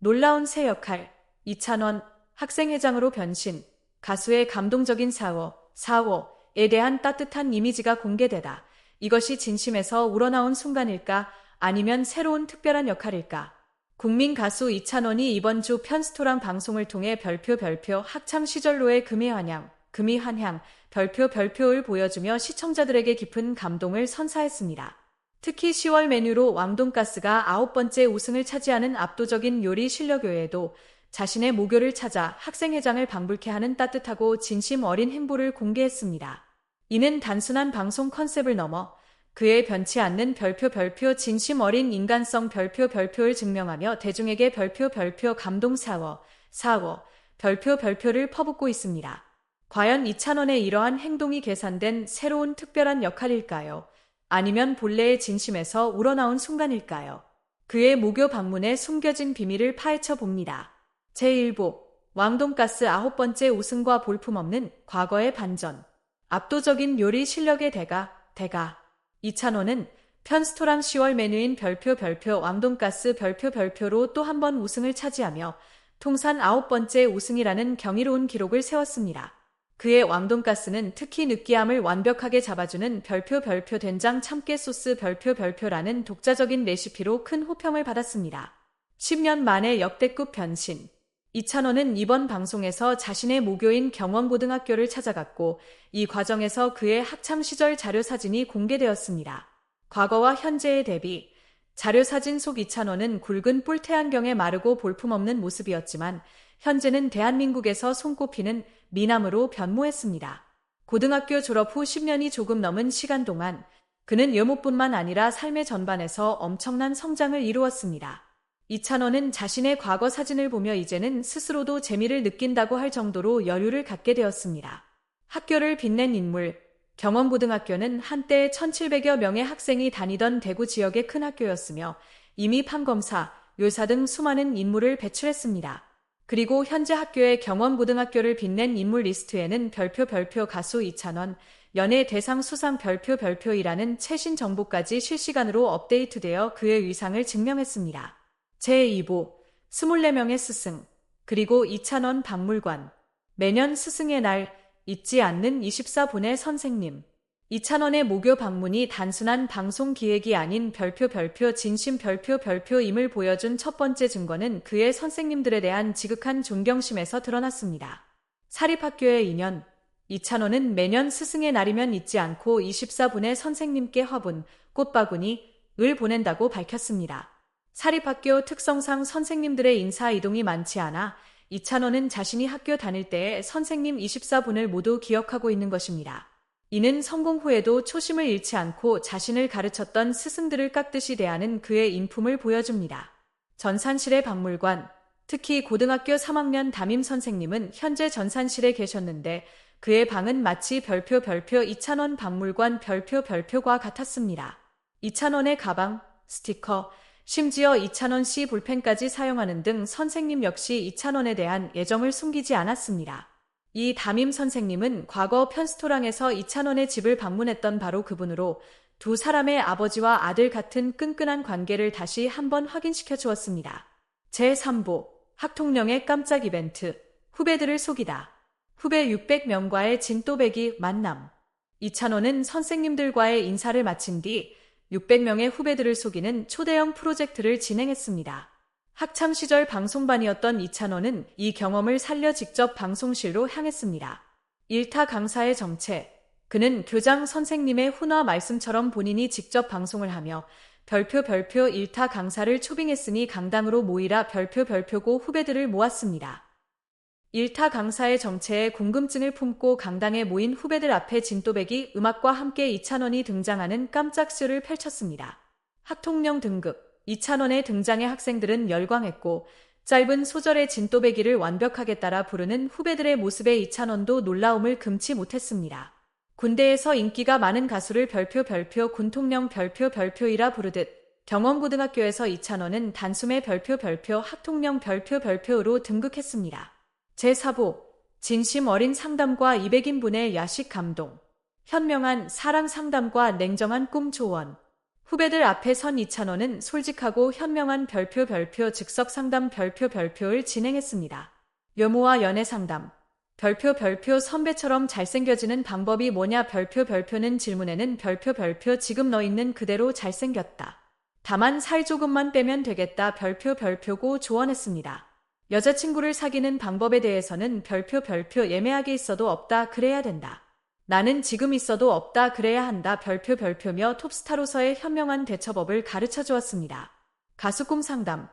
놀라운 새 역할, 이찬원, 학생회장으로 변신, 가수의 감동적인 사워, 사워에 대한 따뜻한 이미지가 공개되다. 이것이 진심에서 우러나온 순간일까? 아니면 새로운 특별한 역할일까? 국민 가수 이찬원이 이번 주 편스토랑 방송을 통해 별표 별표 학창 시절로의 금이 환향, 금이 한향, 별표 별표를 보여주며 시청자들에게 깊은 감동을 선사했습니다. 특히 10월 메뉴로 왕돈가스가 아홉 번째 우승을 차지하는 압도적인 요리 실력 외에도 자신의 모교를 찾아 학생회장을 방불케 하는 따뜻하고 진심 어린 행보를 공개했습니다. 이는 단순한 방송 컨셉을 넘어 그의 변치 않는 별표 별표 진심 어린 인간성 별표 별표를 증명하며 대중에게 별표 별표 감동 사워, 사워, 별표 별표를 퍼붓고 있습니다. 과연 이찬원의 이러한 행동이 계산된 새로운 특별한 역할일까요? 아니면 본래의 진심에서 우러나온 순간일까요? 그의 모교 방문에 숨겨진 비밀을 파헤쳐 봅니다. 제1부 왕돈가스 아홉 번째 우승과 볼품없는 과거의 반전 압도적인 요리 실력의 대가 대가 이찬호는 편스토랑 10월 메뉴인 별표 별표 왕돈가스 별표 별표로 또 한 번 우승을 차지하며 통산 아홉 번째 우승이라는 경이로운 기록을 세웠습니다. 그의 왕돈가스는 특히 느끼함을 완벽하게 잡아주는 별표 별표 된장 참깨 소스 별표 별표라는 독자적인 레시피로 큰 호평을 받았습니다. 10년 만에 역대급 변신. 이찬원은 이번 방송에서 자신의 모교인 경원고등학교를 찾아갔고 이 과정에서 그의 학창 시절 자료 사진이 공개되었습니다. 과거와 현재의 대비 자료 사진 속 이찬원은 굵은 뿔태안경에 마르고 볼품없는 모습이었지만 현재는 대한민국에서 손꼽히는 미남으로 변모했습니다. 고등학교 졸업 후 10년이 조금 넘은 시간 동안 그는 외모뿐만 아니라 삶의 전반에서 엄청난 성장을 이루었습니다. 이찬원은 자신의 과거 사진을 보며 이제는 스스로도 재미를 느낀다고 할 정도로 여유를 갖게 되었습니다. 학교를 빛낸 인물, 경원고등학교는 한때 1700여 명의 학생이 다니던 대구 지역의 큰 학교였으며 이미 판검사, 요사 등 수많은 인물을 배출했습니다. 그리고 현재 학교의 경원고등학교를 빛낸 인물 리스트에는 별표 별표 가수 이찬원, 연예 대상 수상 별표 별표이라는 최신 정보까지 실시간으로 업데이트되어 그의 위상을 증명했습니다. 제2부 24명의 스승 그리고 이찬원 박물관 매년 스승의 날 잊지 않는 24분의 선생님 이찬원의 모교 방문이 단순한 방송 기획이 아닌 별표 별표 진심 별표 별표임을 보여준 첫 번째 증거는 그의 선생님들에 대한 지극한 존경심에서 드러났습니다. 사립학교의 인연 이찬원은 매년 스승의 날이면 잊지 않고 24분의 선생님께 화분, 꽃바구니, 을 보낸다고 밝혔습니다. 사립학교 특성상 선생님들의 인사 이동이 많지 않아 이찬원은 자신이 학교 다닐 때의 선생님 24분을 모두 기억하고 있는 것입니다. 이는 성공 후에도 초심을 잃지 않고 자신을 가르쳤던 스승들을 깍듯이 대하는 그의 인품을 보여줍니다. 전산실의 박물관, 특히 고등학교 3학년 담임 선생님은 현재 전산실에 계셨는데 그의 방은 마치 별표 별표 이찬원 박물관 별표 별표과 같았습니다. 이찬원의 가방, 스티커, 심지어 이찬원 씨 볼펜까지 사용하는 등 선생님 역시 이찬원에 대한 애정을 숨기지 않았습니다. 이 담임 선생님은 과거 편스토랑에서 이찬원의 집을 방문했던 바로 그분으로 두 사람의 아버지와 아들 같은 끈끈한 관계를 다시 한번 확인시켜 주었습니다. 제3부 학통령의 깜짝 이벤트 후배들을 속이다. 후배 600명과의 진또배기 만남 이찬원은 선생님들과의 인사를 마친 뒤 600명의 후배들을 속이는 초대형 프로젝트를 진행했습니다. 학창시절 방송반이었던 이찬원은 이 경험을 살려 직접 방송실로 향했습니다. 일타 강사의 정체. 그는 교장 선생님의 훈화 말씀처럼 본인이 직접 방송을 하며 별표 별표 일타 강사를 초빙했으니 강당으로 모이라 별표 별표고 후배들을 모았습니다. 일타 강사의 정체에 궁금증을 품고 강당에 모인 후배들 앞에 진또백이 음악과 함께 이찬원이 등장하는 깜짝 쇼를 펼쳤습니다. 학통령 등급 이찬원의 등장에 학생들은 열광했고 짧은 소절의 진또배기를 완벽하게 따라 부르는 후배들의 모습에 이찬원도 놀라움을 금치 못했습니다. 군대에서 인기가 많은 가수를 별표 별표 군통령 별표 별표이라 부르듯 경원고등학교에서 이찬원은 단숨에 별표 별표 학통령 별표 별표로 등극했습니다. 제4부 진심 어린 상담과 200인분의 야식 감동 현명한 사랑 상담과 냉정한 꿈 조언 후배들 앞에 선 이찬원은 솔직하고 현명한 별표 별표 즉석 상담 별표 별표를 진행했습니다. 외모와 연애 상담. 별표 별표 선배처럼 잘생겨지는 방법이 뭐냐 별표 별표는 질문에는 별표 별표 지금 너 있는 그대로 잘생겼다. 다만 살 조금만 빼면 되겠다 별표 별표고 조언했습니다. 여자친구를 사귀는 방법에 대해서는 별표 별표 예매하게 있어도 없다 그래야 된다. 나는 지금 있어도 없다 그래야 한다 별표 별표며 톱스타로서의 현명한 대처법을 가르쳐 주었습니다. 가수 꿈 상담.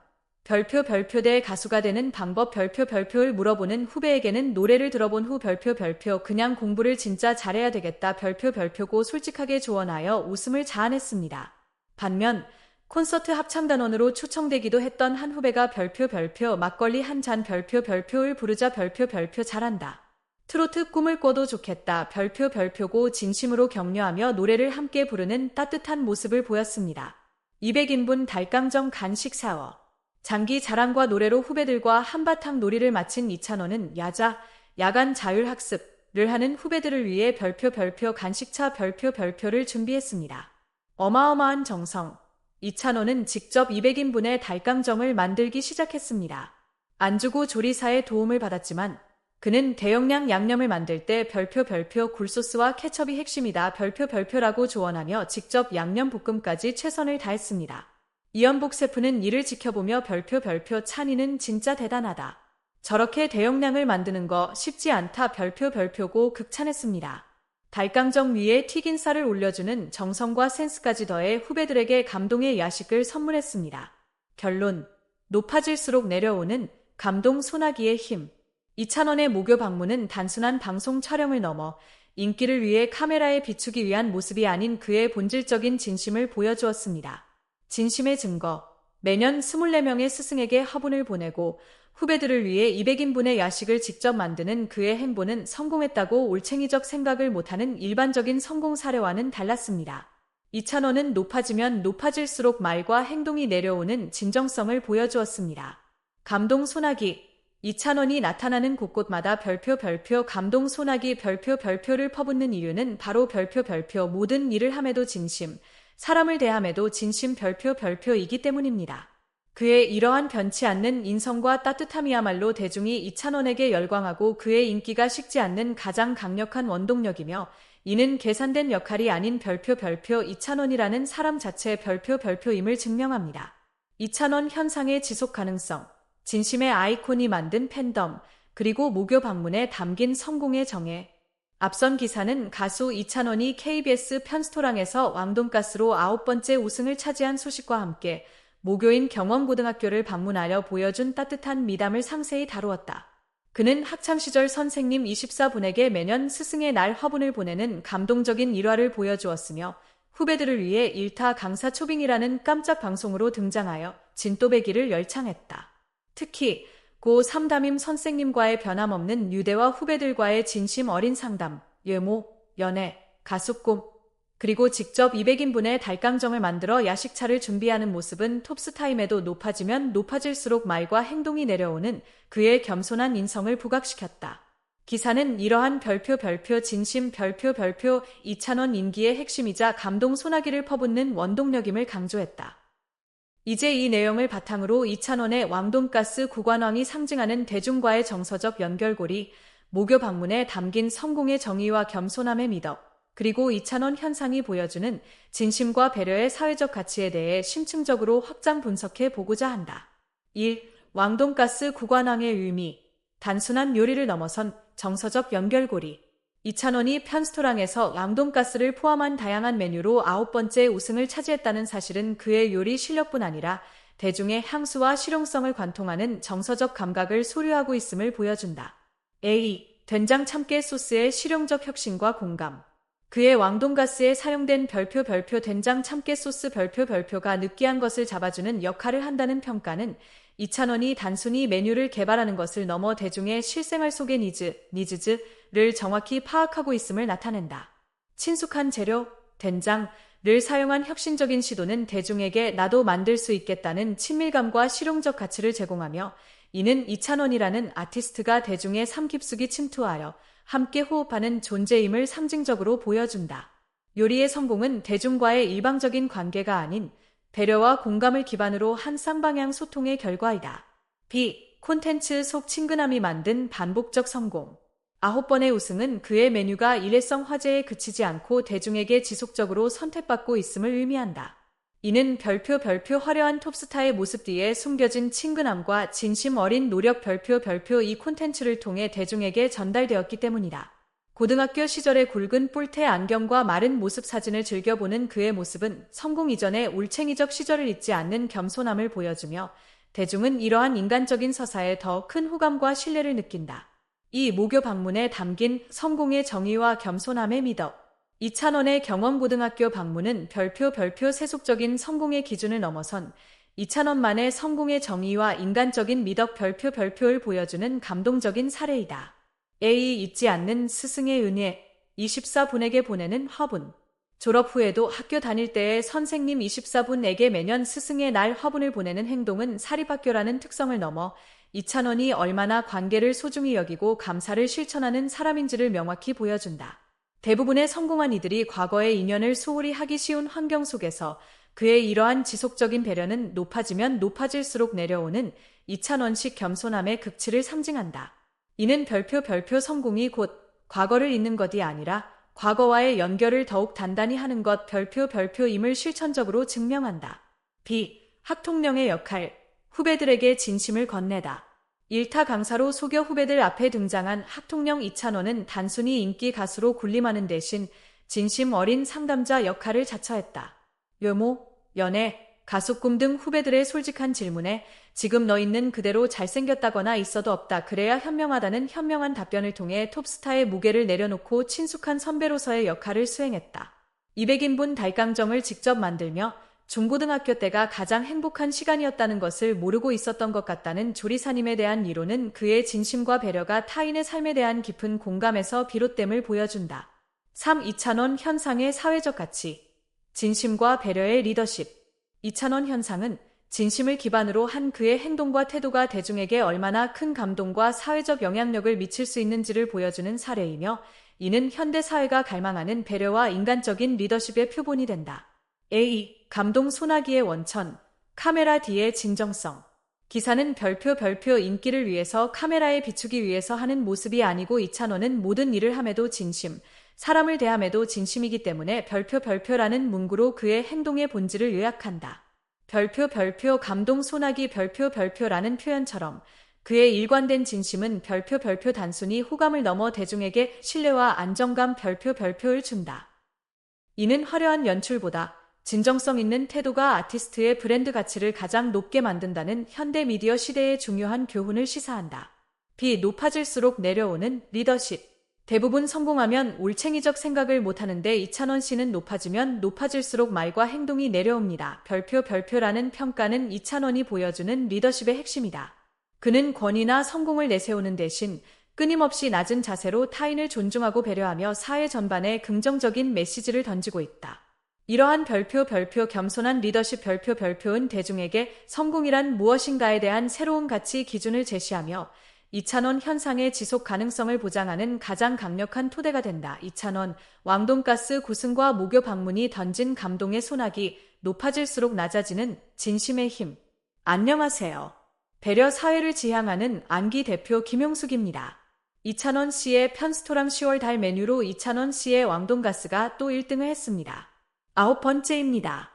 별표 별표 대 가수가 되는 방법 별표 별표를 물어보는 후배에게는 노래를 들어본 후 별표 별표 그냥 공부를 진짜 잘해야 되겠다 별표 별표고 솔직하게 조언하여 웃음을 자아냈습니다. 반면 콘서트 합창단원으로 초청되기도 했던 한 후배가 별표 별표 막걸리 한 잔 별표 별표를 부르자 별표 별표 잘한다. 트로트 꿈을 꿔도 좋겠다. 별표 별표고 진심으로 격려하며 노래를 함께 부르는 따뜻한 모습을 보였습니다. 200인분 달강정 간식 사워. 장기 자랑과 노래로 후배들과 한바탕 놀이를 마친 이찬원은 야자, 야간 자율학습을 하는 후배들을 위해 별표 별표 간식차 별표 별표를 준비했습니다. 어마어마한 정성. 이찬원은 직접 200인분의 달강정을 만들기 시작했습니다. 안주고 조리사의 도움을 받았지만 그는 대용량 양념을 만들 때 별표 별표 굴소스와 케첩이 핵심이다 별표 별표라고 조언하며 직접 양념 볶음까지 최선을 다했습니다. 이연복 셰프는 이를 지켜보며 별표 별표 찬이는 진짜 대단하다. 저렇게 대용량을 만드는 거 쉽지 않다 별표 별표고 극찬했습니다. 달강정 위에 튀긴 쌀을 올려주는 정성과 센스까지 더해 후배들에게 감동의 야식을 선물했습니다. 결론 높아질수록 내려오는 감동 소나기의 힘 이찬원의 모교 방문은 단순한 방송 촬영을 넘어 인기를 위해 카메라에 비추기 위한 모습이 아닌 그의 본질적인 진심을 보여주었습니다. 진심의 증거. 매년 24명의 스승에게 화분을 보내고 후배들을 위해 200인분의 야식을 직접 만드는 그의 행보는 성공했다고 올챙이적 생각을 못하는 일반적인 성공 사례와는 달랐습니다. 이찬원은 높아지면 높아질수록 말과 행동이 내려오는 진정성을 보여주었습니다. 감동 소나기. 이찬원이 나타나는 곳곳마다 별표 별표 감동 소나기 별표 별표를 퍼붓는 이유는 바로 별표 별표 모든 일을 함에도 진심, 사람을 대함에도 진심 별표 별표이기 때문입니다. 그의 이러한 변치 않는 인성과 따뜻함이야말로 대중이 이찬원에게 열광하고 그의 인기가 식지 않는 가장 강력한 원동력이며 이는 계산된 역할이 아닌 별표 별표 이찬원이라는 사람 자체 별표 별표임을 증명합니다. 이찬원 현상의 지속 가능성, 진심의 아이콘이 만든 팬덤, 그리고 무교 방문에 담긴 성공의 정해, 앞선 기사는 가수 이찬원이 KBS 편스토랑에서 왕돈가스로 아홉 번째 우승을 차지한 소식과 함께 모교인 경원고등학교를 방문하려 보여준 따뜻한 미담을 상세히 다루었다. 그는 학창시절 선생님 24분에게 매년 스승의 날 화분을 보내는 감동적인 일화를 보여주었으며 후배들을 위해 일타 강사 초빙이라는 깜짝 방송으로 등장하여 진또배기를 열창했다. 특히 고 삼담임 선생님과의 변함없는 유대와 후배들과의 진심 어린 상담, 예모, 연애, 가수꿈, 그리고 직접 200인분의 달강정을 만들어 야식차를 준비하는 모습은 톱스타임에도 높아지면 높아질수록 말과 행동이 내려오는 그의 겸손한 인성을 부각시켰다. 기사는 이러한 별표 별표 진심 별표 별표 이찬원 인기의 핵심이자 감동 소나기를 퍼붓는 원동력임을 강조했다. 이제 이 내용을 바탕으로 이찬원의 왕돈가스 구관왕이 상징하는 대중과의 정서적 연결고리, 모교 방문에 담긴 성공의 정의와 겸손함의 미덕, 그리고 이찬원 현상이 보여주는 진심과 배려의 사회적 가치에 대해 심층적으로 확장 분석해 보고자 한다. 1. 왕돈가스 구관왕의 의미 단순한 요리를 넘어선 정서적 연결고리 이찬원이 편스토랑에서 랑돈가스를 포함한 다양한 메뉴로 아홉 번째 우승을 차지했다는 사실은 그의 요리 실력뿐 아니라 대중의 향수와 실용성을 관통하는 정서적 감각을 소유하고 있음을 보여준다. A. 된장 참깨 소스의 실용적 혁신과 공감. 그의 왕돈가스에 사용된 별표 별표 된장 참깨 소스 별표 별표가 느끼한 것을 잡아주는 역할을 한다는 평가는 이찬원이 단순히 메뉴를 개발하는 것을 넘어 대중의 실생활 속의 니즈, 니즈즈, 를 정확히 파악하고 있음을 나타낸다. 친숙한 재료, 된장을 사용한 혁신적인 시도는 대중에게 나도 만들 수 있겠다는 친밀감과 실용적 가치를 제공하며 이는 이찬원이라는 아티스트가 대중의 삶 깊숙이 침투하여 함께 호흡하는 존재임을 상징적으로 보여준다. 요리의 성공은 대중과의 일방적인 관계가 아닌 배려와 공감을 기반으로 한 쌍방향 소통의 결과이다. B. 콘텐츠 속 친근함이 만든 반복적 성공. 아홉 번의 우승은 그의 메뉴가 일회성 화제에 그치지 않고 대중에게 지속적으로 선택받고 있음을 의미한다. 이는 별표 별표 화려한 톱스타의 모습 뒤에 숨겨진 친근함과 진심 어린 노력 별표 별표 이 콘텐츠를 통해 대중에게 전달되었기 때문이다. 고등학교 시절의 굵은 뿔테 안경과 마른 모습 사진을 즐겨보는 그의 모습은 성공 이전의 올챙이적 시절을 잊지 않는 겸손함을 보여주며 대중은 이러한 인간적인 서사에 더 큰 호감과 신뢰를 느낀다. 이 모교 방문에 담긴 성공의 정의와 겸손함의 미덕. 이찬원의 경원고등학교 방문은 별표 별표 세속적인 성공의 기준을 넘어선 이찬원만의 성공의 정의와 인간적인 미덕 별표 별표를 보여주는 감동적인 사례이다. A. 잊지 않는 스승의 은혜 24분에게 보내는 화분 졸업 후에도 학교 다닐 때의 선생님 24분에게 매년 스승의 날 화분을 보내는 행동은 사립학교라는 특성을 넘어 이찬원이 얼마나 관계를 소중히 여기고 감사를 실천하는 사람인지를 명확히 보여준다. 대부분의 성공한 이들이 과거의 인연을 소홀히 하기 쉬운 환경 속에서 그의 이러한 지속적인 배려는 높아지면 높아질수록 내려오는 이찬원식 겸손함의 극치를 상징한다. 이는 별표 별표 성공이 곧 과거를 잊는 것이 아니라 과거와의 연결을 더욱 단단히 하는 것 별표 별표임을 실천적으로 증명한다. B. 학통령의 역할 후배들에게 진심을 건네다. 일타 강사로 소교 후배들 앞에 등장한 학통령 이찬원은 단순히 인기 가수로 군림하는 대신 진심 어린 상담자 역할을 자처했다. 외모, 연애, 가수 꿈 등 후배들의 솔직한 질문에 지금 너 있는 그대로 잘생겼다거나 있어도 없다. 그래야 현명하다는 현명한 답변을 통해 톱스타의 무게를 내려놓고 친숙한 선배로서의 역할을 수행했다. 200인분 달강정을 직접 만들며 중고등학교 때가 가장 행복한 시간이었다는 것을 모르고 있었던 것 같다는 조리사님에 대한 이론은 그의 진심과 배려가 타인의 삶에 대한 깊은 공감에서 비롯됨을 보여준다. 3. 이찬원 현상의 사회적 가치 진심과 배려의 리더십 이찬원 현상은 진심을 기반으로 한 그의 행동과 태도가 대중에게 얼마나 큰 감동과 사회적 영향력을 미칠 수 있는지를 보여주는 사례이며 이는 현대 사회가 갈망하는 배려와 인간적인 리더십의 표본이 된다. A. 감동 소나기의 원천, 카메라 뒤의 진정성. 기사는 별표 별표 인기를 위해서 카메라에 비추기 위해서 하는 모습이 아니고 이찬원은 모든 일을 함에도 진심, 사람을 대함에도 진심이기 때문에 별표 별표라는 문구로 그의 행동의 본질을 요약한다. 별표 별표 감동 소나기 별표 별표라는 표현처럼 그의 일관된 진심은 별표 별표 단순히 호감을 넘어 대중에게 신뢰와 안정감 별표 별표를 준다. 이는 화려한 연출보다 진정성 있는 태도가 아티스트의 브랜드 가치를 가장 높게 만든다는 현대 미디어 시대의 중요한 교훈을 시사한다. 비 높아질수록 내려오는 리더십. 대부분 성공하면 올챙이적 생각을 못하는데 이찬원 씨는 높아지면 높아질수록 말과 행동이 내려옵니다. 별표 별표라는 평가는 이찬원이 보여주는 리더십의 핵심이다. 그는 권위나 성공을 내세우는 대신 끊임없이 낮은 자세로 타인을 존중하고 배려하며 사회 전반에 긍정적인 메시지를 던지고 있다. 이러한 별표 별표 겸손한 리더십 별표 별표은 대중에게 성공이란 무엇인가에 대한 새로운 가치 기준을 제시하며 이찬원 현상의 지속 가능성을 보장하는 가장 강력한 토대가 된다. 이찬원 왕돈가스 구승과 모교 방문이 던진 감동의 소나기 높아질수록 낮아지는 진심의 힘. 안녕하세요. 배려 사회를 지향하는 안기 대표 김용숙입니다. 이찬원 씨의 편스토랑 10월 달 메뉴로 이찬원 씨의 왕돈가스가 또 1등을 했습니다. 아홉 번째입니다.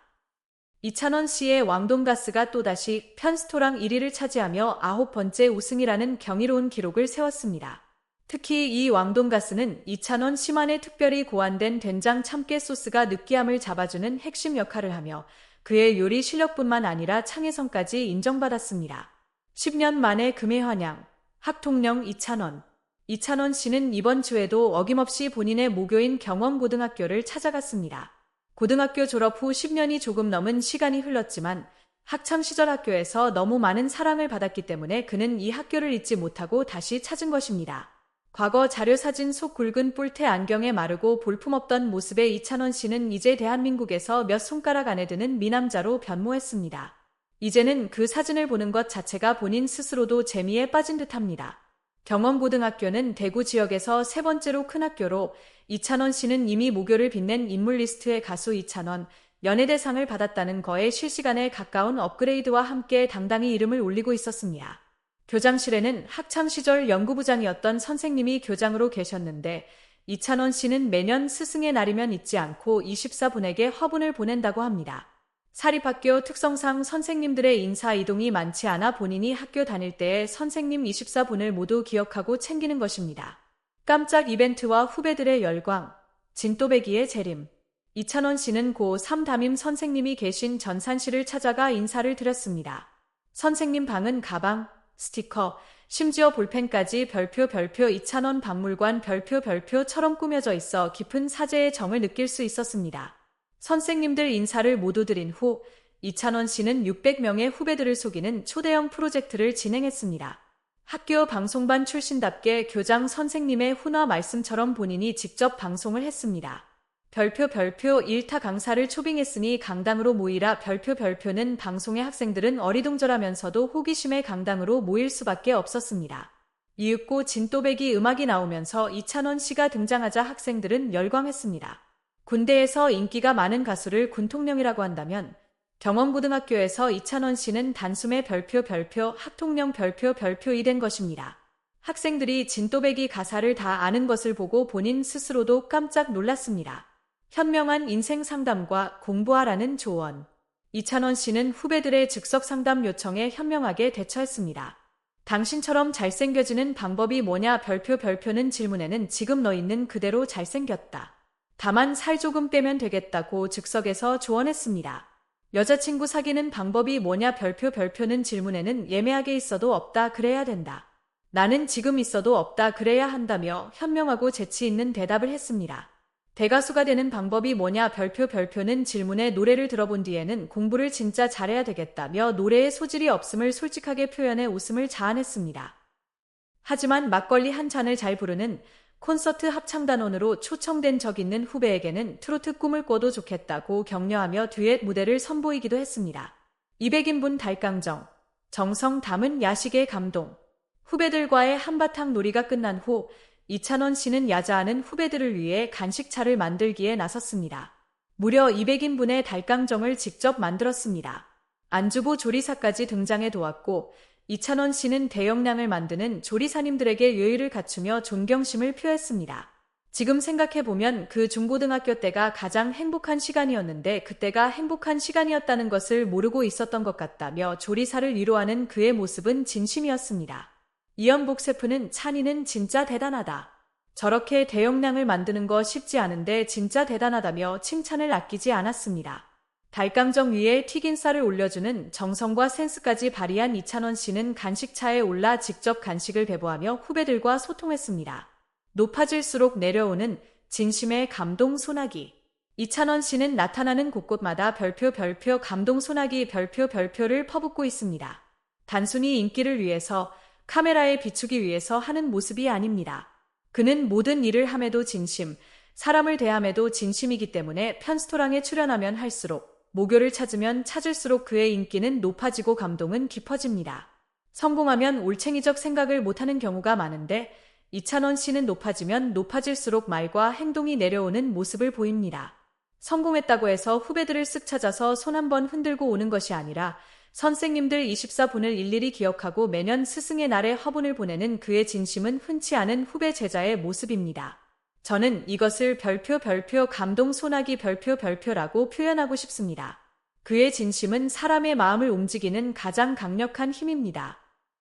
이찬원 씨의 왕돈가스가 또다시 편스토랑 1위를 차지하며 아홉 번째 우승이라는 경이로운 기록을 세웠습니다. 특히 이 왕돈가스는 이찬원 심한에 특별히 고안된 된장 참깨 소스가 느끼함을 잡아주는 핵심 역할을 하며 그의 요리 실력뿐만 아니라 창의성까지 인정받았습니다. 10년 만에 금의 환양, 학통령 이찬원. 이찬원 씨는 이번 주에도 어김없이 본인의 모교인 경원고등학교를 찾아갔습니다. 고등학교 졸업 후 10년이 조금 넘은 시간이 흘렀지만 학창 시절 학교에서 너무 많은 사랑을 받았기 때문에 그는 이 학교를 잊지 못하고 다시 찾은 것입니다. 과거 자료 사진 속 굵은 뿔테 안경에 마르고 볼품없던 모습의 이찬원 씨는 이제 대한민국에서 몇 손가락 안에 드는 미남자로 변모했습니다. 이제는 그 사진을 보는 것 자체가 본인 스스로도 재미에 빠진 듯합니다. 경원고등학교는 대구 지역에서 세 번째로 큰 학교로 이찬원 씨는 이미 모교를 빛낸 인물 리스트의 가수 이찬원, 연예대상을 받았다는 거에 실시간에 가까운 업그레이드와 함께 당당히 이름을 올리고 있었습니다. 교장실에는 학창시절 연구부장이었던 선생님이 교장으로 계셨는데 이찬원 씨는 매년 스승의 날이면 잊지 않고 24분에게 화분을 보낸다고 합니다. 사립학교 특성상 선생님들의 인사 이동이 많지 않아 본인이 학교 다닐 때의 선생님 24분을 모두 기억하고 챙기는 것입니다. 깜짝 이벤트와 후배들의 열광, 진또배기의 재림. 이찬원 씨는 고3 담임 선생님이 계신 전산실을 찾아가 인사를 드렸습니다. 선생님 방은 가방, 스티커, 심지어 볼펜까지 별표 별표 이찬원 박물관 별표 별표처럼 꾸며져 있어 깊은 사제의 정을 느낄 수 있었습니다. 선생님들 인사를 모두 드린 후 이찬원 씨는 600명의 후배들을 속이는 초대형 프로젝트를 진행했습니다. 학교 방송반 출신답게 교장 선생님의 훈화 말씀처럼 본인이 직접 방송을 했습니다. 별표 별표 1타 강사를 초빙했으니 강당으로 모이라 별표 별표는 방송의 학생들은 어리둥절하면서도 호기심의 강당으로 모일 수밖에 없었습니다. 이윽고 진또배기 음악이 나오면서 이찬원 씨가 등장하자 학생들은 열광했습니다. 군대에서 인기가 많은 가수를 군통령이라고 한다면 경원고등학교에서 이찬원 씨는 단숨에 별표 별표 학통령 별표 별표이 된 것입니다. 학생들이 진또배기 가사를 다 아는 것을 보고 본인 스스로도 깜짝 놀랐습니다. 현명한 인생 상담과 공부하라는 조언. 이찬원 씨는 후배들의 즉석 상담 요청에 현명하게 대처했습니다. 당신처럼 잘생겨지는 방법이 뭐냐 별표 별표는 질문에는 지금 너 있는 그대로 잘생겼다. 다만 살 조금 빼면 되겠다고 즉석에서 조언했습니다. 여자친구 사귀는 방법이 뭐냐 별표 별표는 질문에는 예매하게 있어도 없다 그래야 된다. 나는 지금 있어도 없다 그래야 한다며 현명하고 재치 있는 대답을 했습니다. 대가수가 되는 방법이 뭐냐 별표 별표는 질문에 노래를 들어본 뒤에는 공부를 진짜 잘해야 되겠다며 노래에 소질이 없음을 솔직하게 표현해 웃음을 자아냈습니다. 하지만 막걸리 한 잔을 잘 부르는 콘서트 합창단원으로 초청된 적 있는 후배에게는 트로트 꿈을 꿔도 좋겠다고 격려하며 듀엣 무대를 선보이기도 했습니다. 200인분 달강정, 정성 담은 야식의 감동. 후배들과의 한바탕 놀이가 끝난 후 이찬원 씨는 야자하는 후배들을 위해 간식차를 만들기에 나섰습니다. 무려 200인분의 달강정을 직접 만들었습니다. 안주부 조리사까지 등장해 도왔고 이찬원 씨는 대용량을 만드는 조리사님들에게 예의를 갖추며 존경심을 표했습니다. 지금 생각해보면 그 중고등학교 때가 가장 행복한 시간이었는데 그때가 행복한 시간이었다는 것을 모르고 있었던 것 같다며 조리사를 위로하는 그의 모습은 진심이었습니다. 이연복 셰프는 찬이는 진짜 대단하다. 저렇게 대용량을 만드는 거 쉽지 않은데 진짜 대단하다며 칭찬을 아끼지 않았습니다. 달강정 위에 튀긴 쌀을 올려주는 정성과 센스까지 발휘한 이찬원 씨는 간식차에 올라 직접 간식을 배부하며 후배들과 소통했습니다. 높아질수록 내려오는 진심의 감동 소나기. 이찬원 씨는 나타나는 곳곳마다 별표 별표 감동 소나기 별표 별표를 퍼붓고 있습니다. 단순히 인기를 위해서 카메라에 비추기 위해서 하는 모습이 아닙니다. 그는 모든 일을 함에도 진심, 사람을 대함에도 진심이기 때문에 편스토랑에 출연하면 할수록 모교를 찾으면 찾을수록 그의 인기는 높아지고 감동은 깊어집니다. 성공하면 올챙이적 생각을 못하는 경우가 많은데 이찬원 씨는 높아지면 높아질수록 말과 행동이 내려오는 모습을 보입니다. 성공했다고 해서 후배들을 쓱 찾아서 손 한번 흔들고 오는 것이 아니라 선생님들 24분을 일일이 기억하고 매년 스승의 날에 화분을 보내는 그의 진심은 흔치 않은 후배 제자의 모습입니다. 저는 이것을 별표 별표 감동 소나기 별표 별표라고 표현하고 싶습니다. 그의 진심은 사람의 마음을 움직이는 가장 강력한 힘입니다.